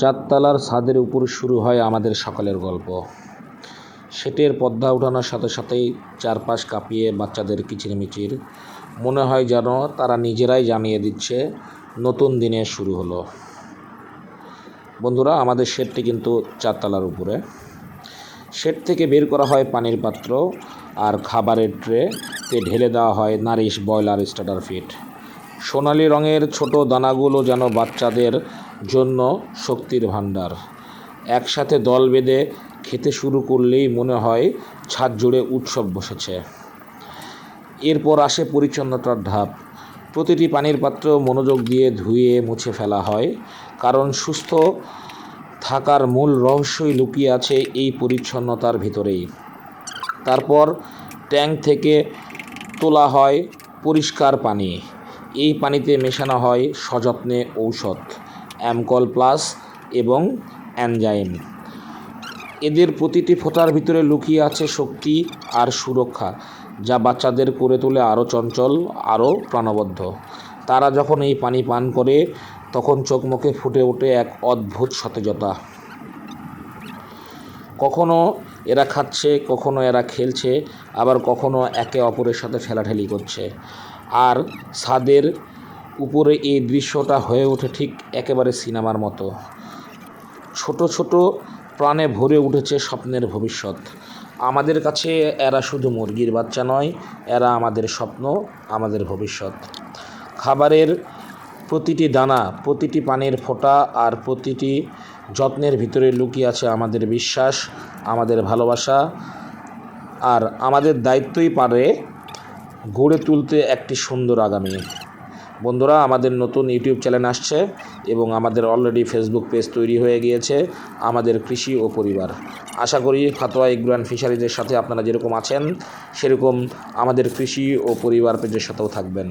চারতলার ছাদের উপর শুরু হয় আমাদের সকালের গল্প। সেটের পর্দা ওঠানোর সাথে সাথেই চারপাশ কাঁপিয়ে বাচ্চাদের কিচিরমিচির। মনে হয় যেন তারা নিজেরাই জানিয়ে দিচ্ছে, নতুন দিনে শুরু হলো। বন্ধুরা, আমাদের শেডটি কিন্তু চারতলার উপরে। শেড থেকে বের করা হয় পানির পাত্র আর খাবারের ট্রেতে ঢেলে দেওয়া হয় নারিশ ব্রয়লার স্টার্টার ফিট। সোনালি রঙের ছোট দানাগুলো যেন বাচ্চাদের জন্য শক্তির ভাণ্ডার। একসাথে দল বেঁধে খেতে শুরু করলেই মনে হয় ছাদ জুড়ে উৎসব বসেছে। এরপর আসে পরিচ্ছন্নতার ধাপ। প্রতিটি পানির পাত্র মনোযোগ দিয়ে ধুয়ে মুছে ফেলা হয়, কারণ সুস্থ থাকার মূল রহস্যই লুকিয়ে আছে এই পরিচ্ছন্নতার ভিতরেই। তারপর ট্যাঙ্ক থেকে তোলা হয় পরিষ্কার পানি। এই পানিতে মেশানো হয় সযত্নে ঔষধ, অ্যামকল প্লাস এবং অ্যানজাইম। এদের প্রতিটি ফোঁটার ভিতরে লুকিয়ে আছে শক্তি আর সুরক্ষা, যা বাচ্চাদের করে তোলে আরও চঞ্চল, আরও প্রাণবদ্ধ। তারা যখন এই পানি পান করে, তখন চোখ মুখে ফুটে ওঠে এক অদ্ভুত সতেজতা। কখনো এরা খাচ্ছে, কখনো এরা খেলছে, আবার কখনো একে অপরের সাথে ঠেলাঠেলি করছে। আর ছাদের উপরে এই দৃশ্যটা হয়ে ওঠে ঠিক একেবারে সিনেমার মতো। ছোট ছোট প্রাণে ভরে উঠেছে স্বপ্নের ভবিষ্যৎ। আমাদের কাছে এরা শুধু মুরগির বাচ্চা নয়, এরা আমাদের স্বপ্ন, আমাদের ভবিষ্যৎ। খাবারের প্রতিটি দানা, প্রতিটি পানির ফোঁটা আর প্রতিটি যত্নের ভিতরে লুকিয়ে আছে আমাদের বিশ্বাস, আমাদের ভালোবাসা। আর আমাদের দায়িত্বই পারে গড়ে তুলতে একটি সুন্দর আগামী। বন্ধুরা, আমাদের নতুন ইউটিউব চ্যানেল আসছে এবং আমাদের অলরেডি ফেসবুক পেজ তৈরি হয়ে গিয়েছে আমাদের কৃষি ও পরিবার। আশা করি ফাতোয়া ইগ্রান ফিশারিজের সাথে আপনারা যেরকম আছেন, সেরকম আমাদের কৃষি ও পরিবার পেজের সাথেও থাকবেন।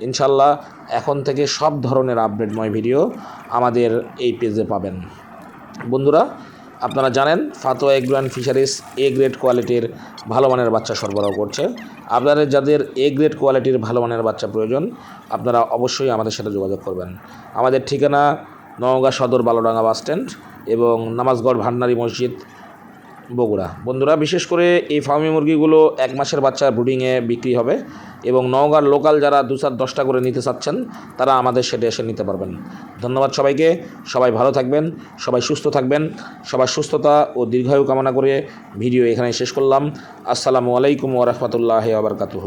ইনশাল্লাহ এখন থেকে সব ধরনের আপডেটময় ভিডিও আমাদের এই পেজে পাবেন। বন্ধুরা আপনারা জানেন, ফাতোয়া গ্র্যান্ড ফিশারিস এ গ্রেড কোয়ালিটির ভালো মানের বাচ্চা সরবরাহ করছে। আপনাদের যাদের এ গ্রেড কোয়ালিটির ভালো মানের বাচ্চা প্রয়োজন, আপনারা অবশ্যই আমাদের সাথে যোগাযোগ করবেন। আমাদের ঠিকানা নওগাঁ সদর বালোডাঙ্গা বাস স্ট্যান্ড এবং নামাজগড় ভান্ডারি মসজিদ বগুড়া। বন্ধুরা, বিশেষ করে এই ফার্মি মুরগিগুলো এক মাসের বাচ্চা ব্রুডিংয়ে বিক্রি হবে এবং নওগাঁর লোকাল যারা দু চার দশটা করে নিতে চাচ্ছেন, তারা আমাদের সেটে এসে নিতে পারবেন। ধন্যবাদ সবাইকে। সবাই ভালো থাকবেন, সবাই সুস্থ থাকবেন, সবার সুস্থতা ও দীর্ঘায়ু কামনা করে ভিডিও এখানে শেষ করলাম। আসসালামু আলাইকুম ওরহমতুল্লাহ আবরকাতুহ